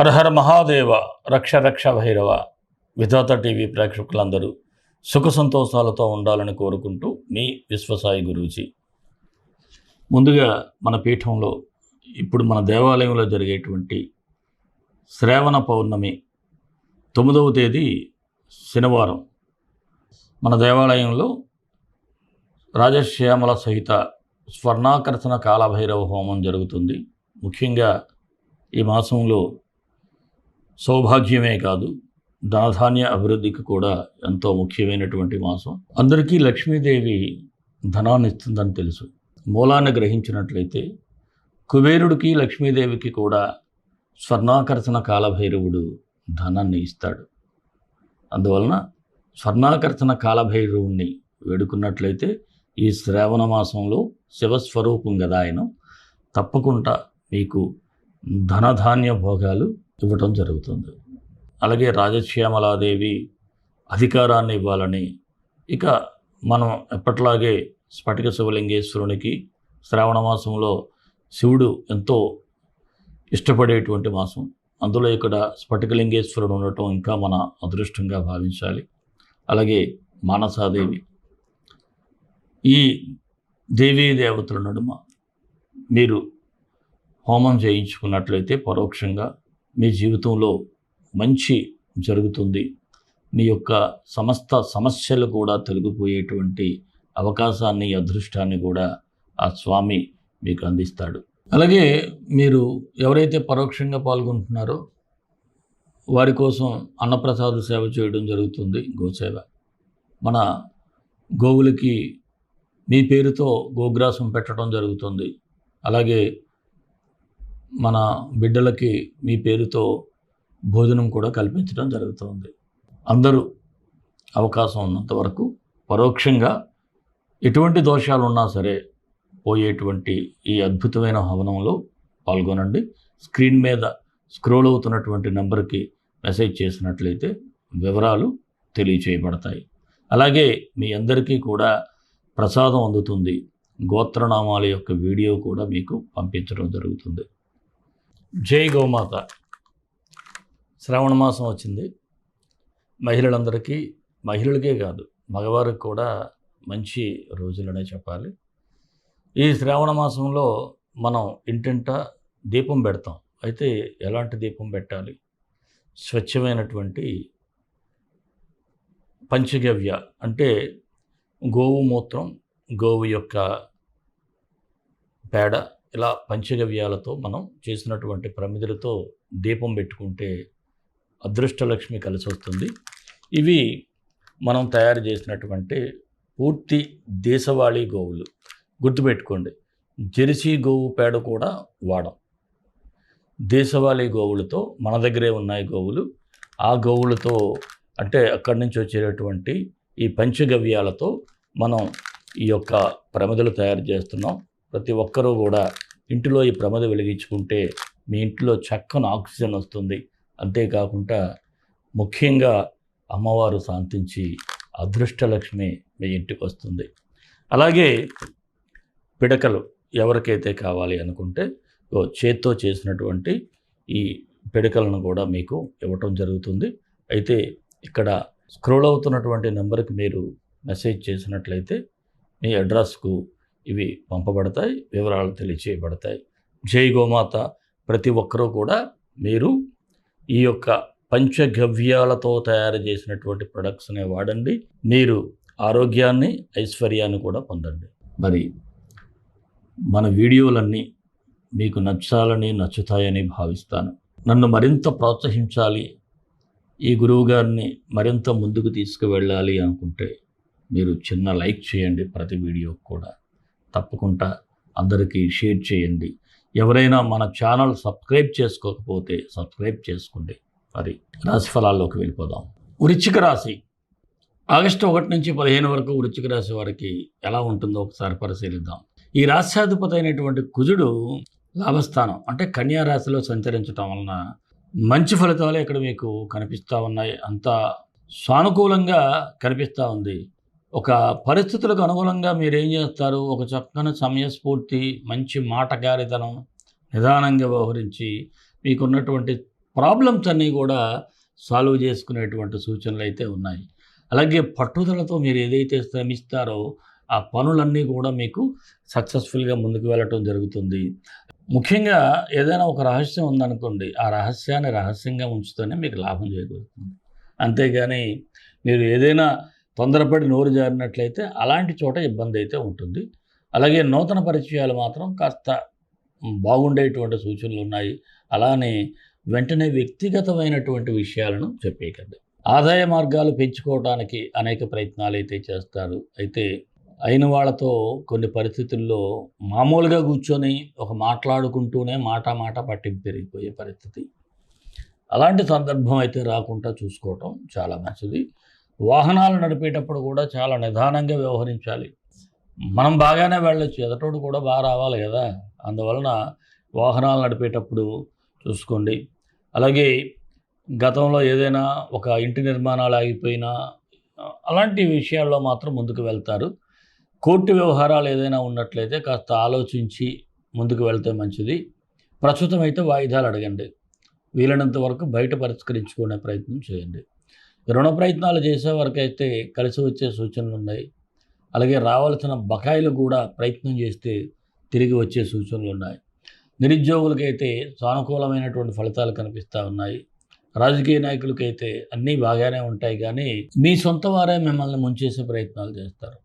హరహర మహాదేవ రక్ష రక్ష భైరవ విధాత టీవీ ప్రేక్షకులందరూ సుఖ సంతోషాలతో ఉండాలని కోరుకుంటూ మీ విశ్వసాయి గురూజీ. ముందుగా మన పీఠంలో ఇప్పుడు మన దేవాలయంలో జరిగేటువంటి శ్రావణ పౌర్ణమి తొమ్మిదవ తేదీ శనివారం. మన దేవాలయంలో రాజశ్యామల సహిత స్వర్ణాకర్షణ కాలభైరవ హోమం జరుగుతుంది. ముఖ్యంగా ఈ మాసంలో సౌభాగ్యమే కాదు ధనధాన్య అభివృద్ధికి కూడా ఎంతో ముఖ్యమైనటువంటి మాసం. అందరికీ లక్ష్మీదేవి ధనాన్ని ఇస్తుందని తెలుసు. మూలాన్ని గ్రహించినట్లయితే కుబేరుడికి లక్ష్మీదేవికి కూడా స్వర్ణాకర్షణ కాలభైరవుడు ధనాన్ని ఇస్తాడు. అందువలన స్వర్ణాకర్షణ కాలభైరవుణ్ణి వేడుకున్నట్లయితే ఈ శ్రావణ మాసంలో శివస్వరూపం కదా ఆయన తప్పకుండా మీకు ధనధాన్య భోగాలు ఇవ్వటం జరుగుతుంది. అలాగే రాజశ్యామలాదేవి అధికారాన్ని ఇవ్వాలని ఇక మనం ఎప్పట్లాగే స్ఫటిక శివలింగేశ్వరునికి శ్రావణ మాసంలో శివుడు ఎంతో ఇష్టపడేటువంటి మాసం. అందులో ఇక్కడ స్ఫటికలింగేశ్వరుడు ఉండటం ఇంకా మన అదృష్టంగా భావించాలి. అలాగే మానసాదేవి. ఈ దేవీ దేవతల నడుమ మీరు హోమం చేయించుకున్నట్లయితే పరోక్షంగా మీ జీవితంలో మంచి జరుగుతుంది. మీ యొక్క సమస్త సమస్యలు కూడా తొలగిపోయేటువంటి అవకాశాన్ని అదృష్టాన్ని కూడా ఆ స్వామి మీకు అందిస్తాడు. అలాగే మీరు ఎవరైతే పరోక్షంగా పాల్గొంటున్నారో వారి కోసం అన్నప్రసాద సేవ చేయడం జరుగుతుంది గోసేవ. మన గోవులకి మీ పేరుతో గోగ్రాసం పెట్టడం జరుగుతుంది. అలాగే మన బిడ్డలకి మీ పేరుతో భోజనం కూడా కల్పించడం జరుగుతుంది. అందరూ అవకాశం ఉన్నంత వరకు పరోక్షంగా ఎటువంటి దోషాలు ఉన్నా సరే పోయేటువంటి ఈ అద్భుతమైన హవనంలో పాల్గొనండి. స్క్రీన్ మీద స్క్రోల్ అవుతున్నటువంటి నెంబర్కి మెసేజ్ చేసినట్లయితే వివరాలు తెలియచేయబడతాయి. అలాగే మీ అందరికీ కూడా ప్రసాదం అందుతుంది. గోత్రనామాల యొక్క వీడియో కూడా మీకు పంపించడం జరుగుతుంది. జై గోమాత. శ్రావణ మాసం వచ్చింది. మహిళలందరికీ మహిళలకే కాదు మగవారికి కూడా మంచి రోజులనే చెప్పాలి. ఈ శ్రావణ మాసంలో మనం ఇంటింట దీపం పెడతాం. అయితే ఎలాంటి దీపం పెట్టాలి? స్వచ్ఛమైనటువంటి పంచగవ్య అంటే గోవు మూత్రం గోవు యొక్క పేడ ఇలా పంచగవ్యాలతో మనం చేసినటువంటి ప్రమిదలతో దీపం పెట్టుకుంటే అదృష్టలక్ష్మి కలిసి వస్తుంది ఇవి మనం తయారు చేసినటువంటి పూర్తి దేశవాళీ గోవులు. గుర్తుపెట్టుకోండి జెర్సీ గోవు పేడ కూడా వాడం. దేశవాళీ గోవులతో మన దగ్గరే ఉన్నాయి గోవులు. ఆ గోవులతో అంటే అక్కడి నుంచి వచ్చేటటువంటి ఈ పంచగవ్యాలతో మనం ఈ యొక్క ప్రమిదలు తయారు చేస్తున్నాం. ప్రతి ఒక్కరూ కూడా ఇంటిలో ఈ ప్రమద వెలిగించుకుంటే మీ ఇంట్లో చక్కని ఆక్సిజన్ వస్తుంది. అంతేకాకుండా ముఖ్యంగా అమ్మవారు శాంతించి అదృష్టలక్ష్మి మీ ఇంటికి వస్తుంది. అలాగే పిడకలు ఎవరికైతే కావాలి అనుకుంటే చేత్తో చేసినటువంటి ఈ పిడకలను కూడా మీకు ఇవ్వటం జరుగుతుంది. అయితే ఇక్కడ స్క్రోల్ అవుతున్నటువంటి నెంబర్కి మీరు మెసేజ్ చేసినట్లయితే మీ అడ్రస్కు ఇవి పంపబడతాయి వివరాలు తెలియచేయబడతాయి. జై గోమాత ప్రతి ఒక్కరూ కూడా మీరు ఈ యొక్క పంచగవ్యాలతో తయారు చేసినటువంటి ప్రొడక్ట్స్ని వాడండి. మీరు ఆరోగ్యాన్ని ఐశ్వర్యాన్ని కూడా పొందండి. మరి మన వీడియోలన్నీ మీకు నచ్చాలని నచ్చుతాయని భావిస్తాను. నన్ను మరింత ప్రోత్సహించాలి ఈ గురువు గారిని మరింత ముందుకు తీసుకువెళ్ళాలి అనుకుంటే మీరు చిన్న లైక్ చేయండి ప్రతి వీడియోకి కూడా. తప్పకుండా అందరికీ షేర్ చేయండి. ఎవరైనా మన ఛానల్ సబ్స్క్రైబ్ చేసుకోకపోతే సబ్స్క్రైబ్ చేసుకోండి. మరి రాశి ఫలాల్లోకి వెళ్ళిపోదాం. వృశ్చిక రాశి. ఆగస్టు ఒకటి నుంచి పదిహేను వరకు వృశ్చిక రాశి వారికి ఎలా ఉంటుందో ఒకసారి పరిశీలిద్దాం. ఈ రాశ్యాధిపతి అయినటువంటి కుజుడు లాభస్థానం అంటే కన్యా రాశిలో సంచరించటం వలన మంచి ఫలితాలు ఇక్కడ మీకు కనిపిస్తూ ఉన్నాయి. అంతా సానుకూలంగా కనిపిస్తూ ఉంది. ఒక పరిస్థితులకు అనుగుణంగా మీరు ఏం చేస్తారు? ఒక చక్కని సమయస్ఫూర్తి మంచి మాటగారితనం నిదానంగా వ్యవహరించి మీకున్నటువంటి ప్రాబ్లమ్స్ అన్నీ కూడా సాల్వ్ చేసుకునేటువంటి సూచనలు అయితే ఉన్నాయి. అలాగే పట్టుదలతో మీరు ఏదైతే శ్రమిస్తారో ఆ పనులన్నీ కూడా మీకు సక్సెస్ఫుల్గా ముందుకు వెళ్ళటం జరుగుతుంది. ముఖ్యంగా ఏదైనా ఒక రహస్యం ఉందనుకోండి ఆ రహస్యాన్ని రహస్యంగా ఉంచుతూనే మీకు లాభం చేకూరుతుంది. అంతేగాని మీరు ఏదైనా తొందరపడి నోరు జారినట్లయితే అలాంటి చోట ఇబ్బంది అయితే ఉంటుంది. అలాగే నూతన పరిచయాలు మాత్రం కాస్త బాగుండేటువంటి సూచనలు ఉన్నాయి. అలానే వెంటనే వ్యక్తిగతమైనటువంటి విషయాలను చెప్పేయకండి ఆదాయ మార్గాలు పెంచుకోవడానికి అనేక ప్రయత్నాలు అయితే చేస్తారు. అయితే అయిన వాళ్ళతో కొన్ని పరిస్థితుల్లో మామూలుగా కూర్చొని ఒక మాట్లాడుకుంటూనే మాట మాట పట్టింపు పెరిగిపోయే పరిస్థితి. అలాంటి సందర్భం అయితే రాకుండా చూసుకోవటం చాలా మంచిది. వాహనాలు నడిపేటప్పుడు కూడా చాలా నిదానంగా వ్యవహరించాలి. మనం బాగానే వెళ్ళొచ్చు ఎదటోడు కూడా బాగా రావాలి కదా. అందువలన వాహనాలు నడిపేటప్పుడు చూసుకోండి. అలాగే గతంలో ఏదైనా ఒక ఇంటి నిర్మాణాలు ఆగిపోయినా అలాంటి విషయాల్లో మాత్రం ముందుకు వెళ్తారు. కోర్టు వ్యవహారాలు ఏదైనా ఉన్నట్లయితే కాస్త ఆలోచించి ముందుకు వెళ్తే మంచిది. ప్రస్తుతం అయితే వాయిదాలు అడగండి. వీలైనంత వరకు బయట పరిష్కరించుకునే ప్రయత్నం చేయండి. రుణ ప్రయత్నాలు చేసే వరకైతే కలిసి వచ్చే సూచనలు ఉన్నాయి. అలాగే రావాల్సిన బకాయిలు కూడా ప్రయత్నం చేస్తే తిరిగి వచ్చే సూచనలు ఉన్నాయి. నిరుద్యోగులకైతే సానుకూలమైనటువంటి ఫలితాలు కనిపిస్తూ ఉన్నాయి. రాజకీయ నాయకులకైతే అన్నీ బాగానే ఉంటాయి కానీ మీ సొంత వారే మిమ్మల్ని ముంచేసే ప్రయత్నాలు చేస్తారు.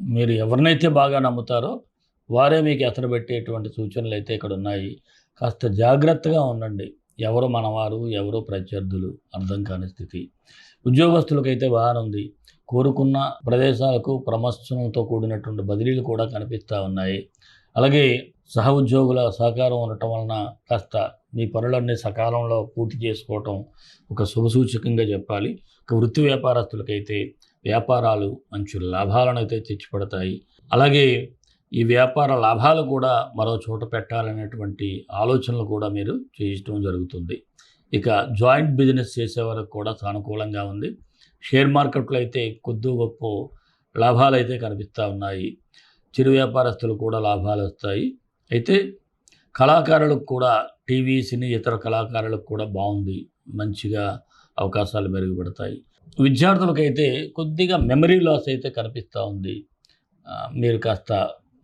మీరు ఎవరినైతే బాగా నమ్ముతారో వారే మీకు ఎసరబెట్టేటువంటి సూచనలు అయితే ఇక్కడ ఉన్నాయి. కాస్త జాగ్రత్తగా ఉండండి. ఎవరు మనవారు ఎవరు ప్రత్యర్థులు అర్థం కాని స్థితి. ఉద్యోగస్తులకైతే బాగానే ఉంది. కోరుకున్న ప్రదేశాలకు ప్రమోషన్లతో కూడినటువంటి బదిలీలు కూడా కనిపిస్తూ ఉన్నాయి. అలాగే సహ ఉద్యోగుల సహకారం ఉండటం వలన కాస్త మీ పనులన్నీ సకాలంలో పూర్తి చేసుకోవటం ఒక శుభసూచకంగా చెప్పాలి. ఒక వృత్తి వ్యాపారస్తులకైతే వ్యాపారాలు మంచి లాభాలను అయితే తెచ్చిపడతాయి. అలాగే ఈ వ్యాపార లాభాలు కూడా మరో చోట పెట్టాలనేటువంటి ఆలోచనలు కూడా మీరు చేయటం జరుగుతుంది. ఇక జాయింట్ బిజినెస్ చేసేవారికి కూడా సానుకూలంగా ఉంది. షేర్ మార్కెట్లో అయితే కొద్ది గొప్ప లాభాలు అయితే కనిపిస్తూ ఉన్నాయి. చిరు వ్యాపారస్తులు కూడా లాభాలు వస్తాయి. అయితే కళాకారులకు కూడా టీవీ సినీ ఇతర కళాకారులకు కూడా బాగుంది. మంచిగా అవకాశాలు మెరుగుపడతాయి. విద్యార్థులకైతే కొద్దిగా మెమరీ లాస్ అయితే కనిపిస్తూ ఉంది. మీరు కాస్త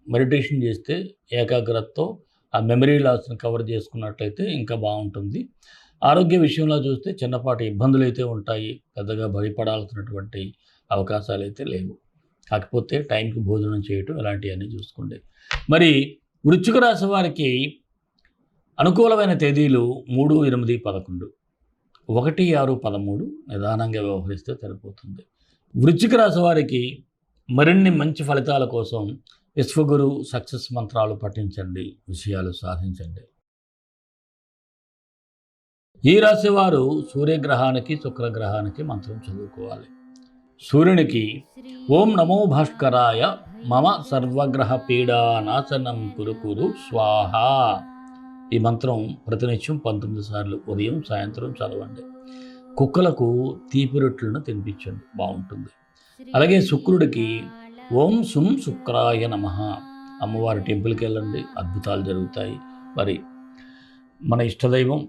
మెడిటేషన్ చేస్తే ఏకాగ్రతతో ఆ మెమరీ లాస్ని కవర్ చేసుకున్నట్లయితే ఇంకా బాగుంటుంది. ఆరోగ్య విషయంలో చూస్తే చిన్నపాటి ఇబ్బందులు అయితే ఉంటాయి పెద్దగా భయపడాల్సినటువంటి అవకాశాలు అయితే లేవు. కాకపోతే టైంకి భోజనం చేయటం ఇలాంటివన్నీ చూసుకోండి. మరి వృచ్చిక రాశి వారికి అనుకూలమైన తేదీలు మూడు ఎనిమిది పదకొండు. ఒకటి ఆరు పదమూడు నిదానంగా వ్యవహరిస్తే సరిపోతుంది. వృచ్చిక రాశి వారికి మరిన్ని మంచి ఫలితాల కోసం విశ్వగురు సక్సెస్ మంత్రాలు పఠించండి విషయాలు సాధించండి. ఈ రాశి వారు సూర్యగ్రహానికి శుక్రగ్రహానికి మంత్రం చదువుకోవాలి. సూర్యునికి ఓం నమో భాస్కరాయ మమ సర్వగ్రహ పీడానాశనం కురు కురు స్వాహ. ఈ మంత్రం ప్రతినిత్యం పంతొమ్మిది సార్లు ఉదయం సాయంత్రం చదవండి. కుక్కలకు తీపి రొట్టెలను తినిపించండి. బాగుంటుంది. అలాగే శుక్రుడికి ఓం సుం శుక్రాయ నమ. అమ్మవారి టెంపుల్కి వెళ్ళండి. అద్భుతాలు జరుగుతాయి. మరి మన ఇష్టదైవం